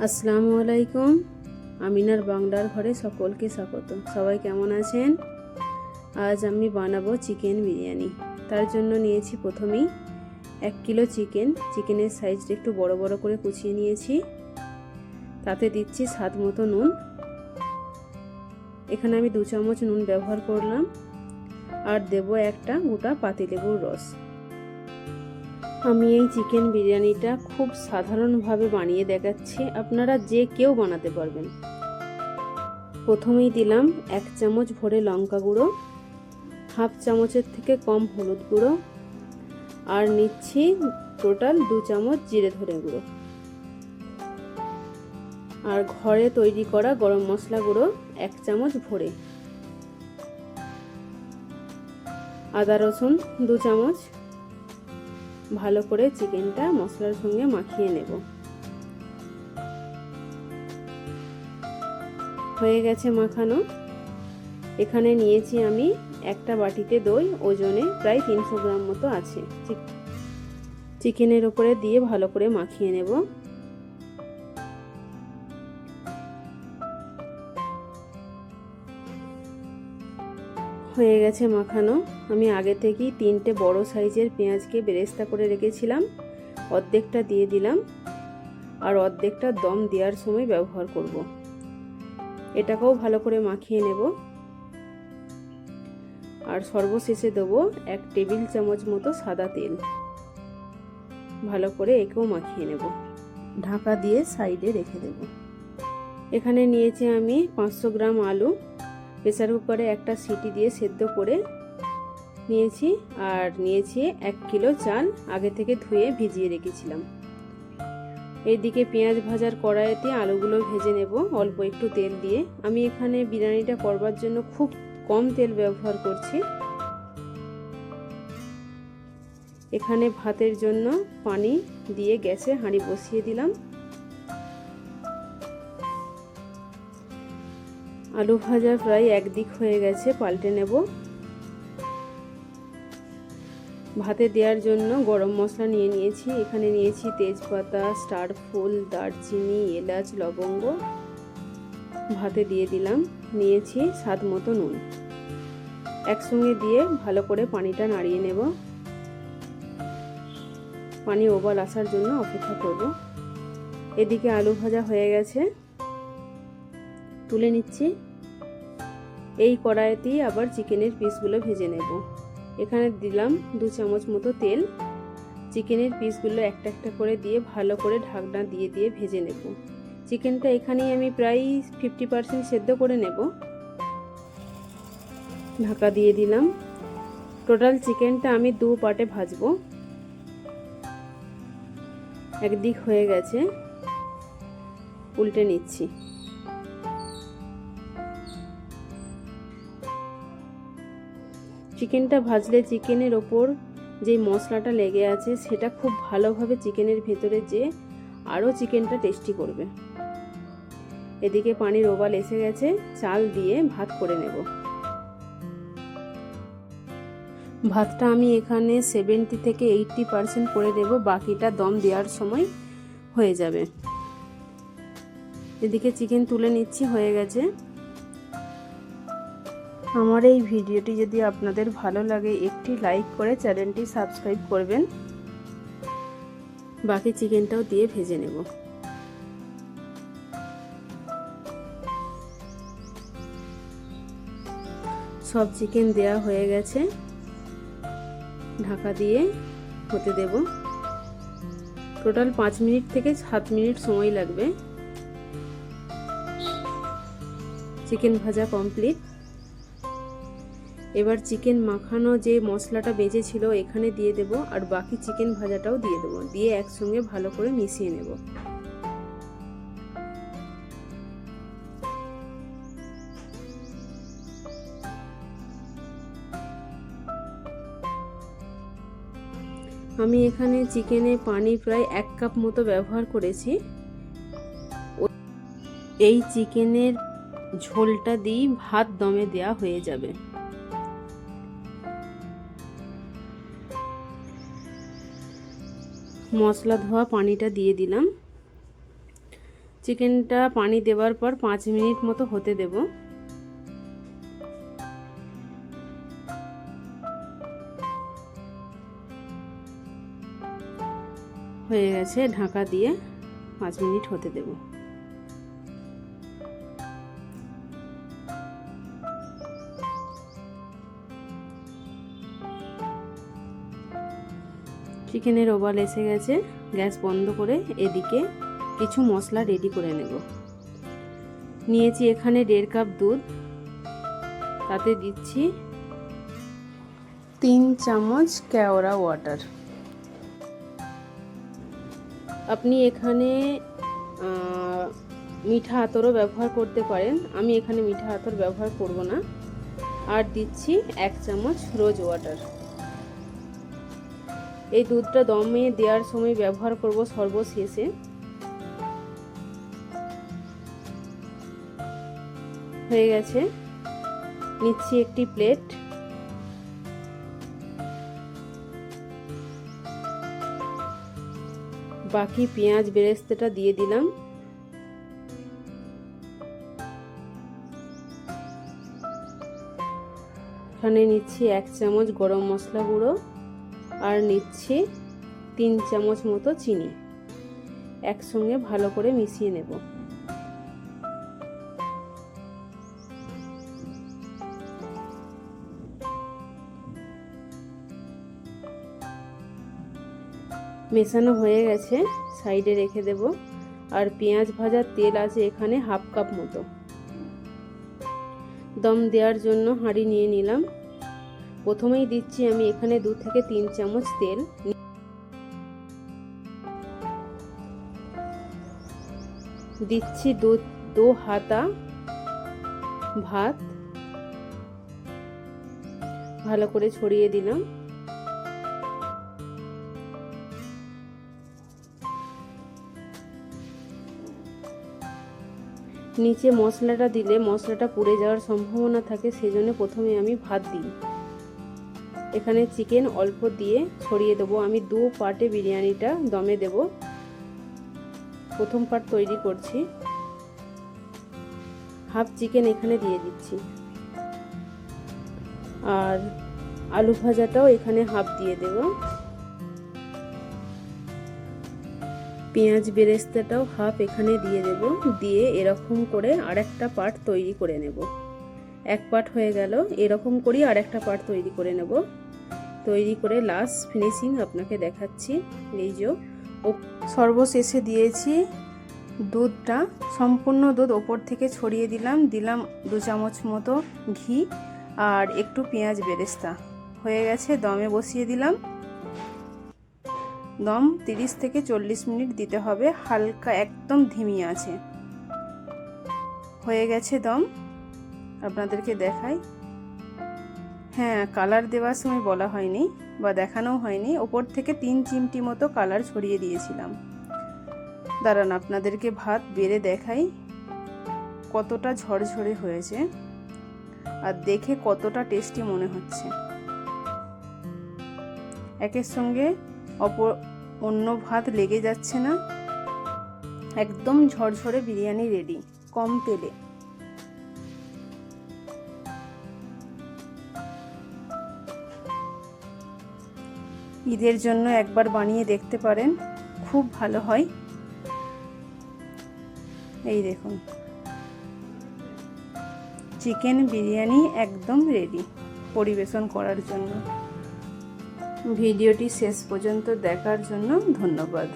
আসসালামু আলাইকুম আমিনার বাংলার ঘরে সকলকে স্বাগত। সবাই কেমন আছেন? আজ আমি বানাবো চিকেন বিরিয়ানি। তার জন্য নিয়েছি প্রথমেই এক কিলো চিকেন। চিকেনের সাইজটা একটু বড় বড় করে কুচিয়ে নিয়েছি। তাতে দিচ্ছি স্বাদ মতো নুন। এখানে আমি দু চামচ নুন ব্যবহার করলাম। আর দেব একটা গোটা পাতিলেবুর রস। আমি এই চিকেন বিরিয়ানিটা খুব সাধারণভাবে বানিয়ে দেখাচ্ছি। আপনারা যে কেউ বানাতে পারবেন। প্রথমেই দিলাম এক চামচ ভরে লঙ্কা গুঁড়ো, হাফ চামচের থেকে কম হলুদ গুঁড়ো, আর নিচ্ছি টোটাল দু চামচ জিরে ধরে গুঁড়ো। আর ঘরে তৈরি করা গরম মশলা গুঁড়ো এক চামচ ভরে। আদা রসুন দু চামচ ভালো করে চিকেনটা মশলার সঙ্গে মাখিয়ে নেব। হয়ে গেছে মাখানো। এখানে নিয়েছি আমি একটা বাটিতে দই, ওজনে প্রায় তিনশো গ্রাম মতো আছে। চিকেনের ওপরে দিয়ে ভালো করে মাখিয়ে নেব। হয়ে গেছে মাখানো। আমি আগে থেকেই তিনটে বড় সাইজের পেঁয়াজকে বেরেস্তা করে রেখেছিলাম। অর্ধেকটা দিয়ে দিলাম। আর অর্ধেকটা দম দেওয়ার সময় ব্যবহার করব। এটাকেও ভালো করে মাখিয়ে নেব। আর সর্বশেষে দেবো এক টেবিল চামচ মতো সাদা তেল। ভালো করে একেও মাখিয়ে নেব। ঢাকা দিয়ে সাইডে রেখে দেব। এখানে নিয়েছি আমি পাঁচশো গ্রাম আলু। প্রেসার কুকারে একটা সিটি দিয়ে সেদ্ধ করে নিয়েছি আর নিয়েছি এক কিলো চাল আগে থেকে ধুয়ে ভিজিয়ে রেখেছিলাম। এদিকে পেঁয়াজ ভাজার কড়াইতে আলুগুলো ভেজে নেব, অল্প একটু তেল দিয়ে। আমি এখানে বিরিয়ানিটা করবার জন্য খুব কম তেল ব্যবহার করছি। এখানে ভাতের জন্য পানি দিয়ে গ্যাসে হাঁড়ি বসিয়ে দিলাম। আলু ভাজা প্রায় একদিক হয়ে গেছে, পাল্টে নেব। ভাতে দেওয়ার জন্য গরম মশলা নিয়ে নিয়েছি। এখানে নিয়েছি তেজপাতা, স্টার ফুল, দারচিনি, এলাচ, লবঙ্গ। ভাতে দিয়ে দিলাম, নিয়েছি স্বাদ মতো নুন। একসঙ্গে দিয়ে ভালো করে পানিটা নাড়িয়ে নেব। পানি ওবাল আসার জন্য অপেক্ষা করব। এদিকে আলু ভাজা হয়ে গেছে। তুলে নিচ্ছি। এই কড়াইতেই আবার চিকেনের পিসগুলো ভেজে নেব। এখানে দিলাম দু চামচ মতো তেল। চিকেনের পিসগুলো একটা একটা করে দিয়ে ভালো করে ঢাকনা দিয়ে দিয়ে ভেজে নেব। চিকেনটা এখানেই আমি প্রায় ফিফটি পার্সেন্ট সেদ্ধ করে নেব। ঢাকা দিয়ে দিলাম। টোটাল চিকেনটা আমি দু পাটে ভাজবো। একদিক হয়ে গেছে। উল্টে নিচ্ছি। চিকেনটা ভাজলে চিকেনের ওপর যেই মশলাটা লেগে আছে, সেটা খুব ভালোভাবে চিকেনের ভেতরে যে আরও চিকেনটা টেস্টি করবে। এদিকে পানির ওবাল এসে গেছে, চাল দিয়ে ভাত করে নেব। ভাতটা আমি এখানে সেভেন্টি থেকে এইটটি পারসেন্ট করে দেব, বাকিটা দম দেওয়ার সময় হয়ে যাবে। এদিকে চিকেন তুলে নিচ্ছি, হয়ে গেছে। আমার এই ভিডিওটি যদি আপনাদের ভালো লাগে, একটি লাইক করে চ্যানেলটি সাবস্ক্রাইব করবেন। বাকি চিকেনটাও দিয়ে ভেজে নেব। সব চিকেন দেয়া হয়ে গেছে। ঢাকা দিয়ে হতে দেব। টোটাল পাঁচ মিনিট থেকে সাত মিনিট সময় লাগবে। চিকেন ভাজা কমপ্লিট। এবার চিকেন মাখানো যে মশলাটা বেঁচে ছিল এখানে দিয়ে দেব আর বাকি চিকেন ভাজাটাও দিয়ে দেবো। দিয়ে একসঙ্গে ভালো করে মিশিয়ে নেব। আমি এখানে চিকেনে পানি প্রায় এক কাপ মতো ব্যবহার করেছি। এই চিকেনের ঝোলটা দিয়েই ভাত দমে দেওয়া হয়ে যাবে। মশলা ধোয়া পানিটা দিয়ে দিলাম। চিকেনটা পানি দেওয়ার পর পাঁচ মিনিট মতো হতে দেব। হয়ে গেছে ঢাকা দিয়ে পাঁচ মিনিট হতে দেব। চিকেনের ওভাল এসে গেছে। গ্যাস বন্ধ করে এদিকে কিছু মশলা রেডি করে নেব। নিয়েছি এখানে দেড় কাপ দুধ। তাতে দিচ্ছি তিন চামচ কেওড়া ওয়াটার আপনি এখানে মিঠা আতরও ব্যবহার করতে পারেন। আমি এখানে মিঠা আতর ব্যবহার করব না। আর দিচ্ছি এক চামচ রোজ ওয়াটার এই দুধটা দমে দেওয়ার সময় ব্যবহার করব সর্বশেষে। হয়ে গেছে। নিচ্ছি একটি প্লেট। বাকি পেঁয়াজ বেরেস্তাটা দিয়ে দিলাম। এখানে নিচ্ছি এক চামচ গরম মশলা গুঁড়ো। আর নিচ্ছি তিন চামচ মতো চিনি। একসঙ্গে ভালো করে মিশিয়ে নেব। মেশানো হয়ে গেছে, সাইডে রেখে দেব। আর পেঁয়াজ ভাজার তেল আছে এখানে হাফ কাপ মতো। দম দেওয়ার জন্য হাঁড়ি নিয়ে নিলাম। প্রথমেই দিচ্ছি আমি এখানে দু থেকে তিন চামচ তেল। দিচ্ছি দু দু হাতা ভাত। ভালো করে ছড়িয়ে দিলাম। নিচে মশলাটা দিলে মশলাটা পুড়ে যাওয়ার সম্ভাবনা থাকে, সেজন্য প্রথমে আমি ভাত দিই। এখানে চিকেন অল্প দিয়ে ছড়িয়ে দেবো। আমি দু পার্টে বিরিয়ানিটা দমে দেব। প্রথম পার্ট তৈরি করছি। হাফ চিকেন এখানে দিয়ে দিচ্ছি। আর আলু ভাজাটাও এখানে হাফ দিয়ে দেব। পেঁয়াজ বেরেস্তাটাও হাফ এখানে দিয়ে দেব। দিয়ে এরকম করে আরেকটা পার্ট তৈরি করে নেব। এক পার্ট হয়ে গেল, এরকম করেই আরেকটা পার্ট তৈরি করে নেব। তৈরি করে লাস্ট ফিনিশিং আপনাকে দেখাচ্ছি, এই যে। সর্বশেষে দিয়েছি দুধটা, সম্পূর্ণ দুধ ওপর থেকে ছড়িয়ে দিলাম দিলাম দু চামচ মতো ঘি আর একটু পেঁয়াজ বেরেস্তা। হয়ে গেছে, দমে বসিয়ে দিলাম। দম তিরিশ থেকে চল্লিশ মিনিট দিতে হবে, হালকা একদম ধিমি আছে। হয়ে গেছে দম। আপনাদেরকে দেখাই। হ্যাঁ কালার দেওয়ার সময় বলা হয়নি বা দেখানো হয়নি। ওপর থেকে তিন চিমটি মতো কালার ছড়িয়ে দিয়েছিলাম। দাঁড়ান, আপনাদেরকে ভাত বেড়ে দেখাই কতটা ঝরঝরে হয়েছে আর দেখে কতটা টেস্টি মনে হচ্ছে। একের সঙ্গে অপর অন্য ভাত লেগে যাচ্ছে না। একদম ঝরঝরে বিরিয়ানি রেডি কম তেলে। ঈদের জন্য একবার বানিয়ে দেখতে পারেন, খুব ভালো হয়। এই দেখুন। চিকেন বিরিয়ানি একদম রেডি পরিবেশন করার জন্য। ভিডিওটি শেষ পর্যন্ত দেখার জন্য ধন্যবাদ।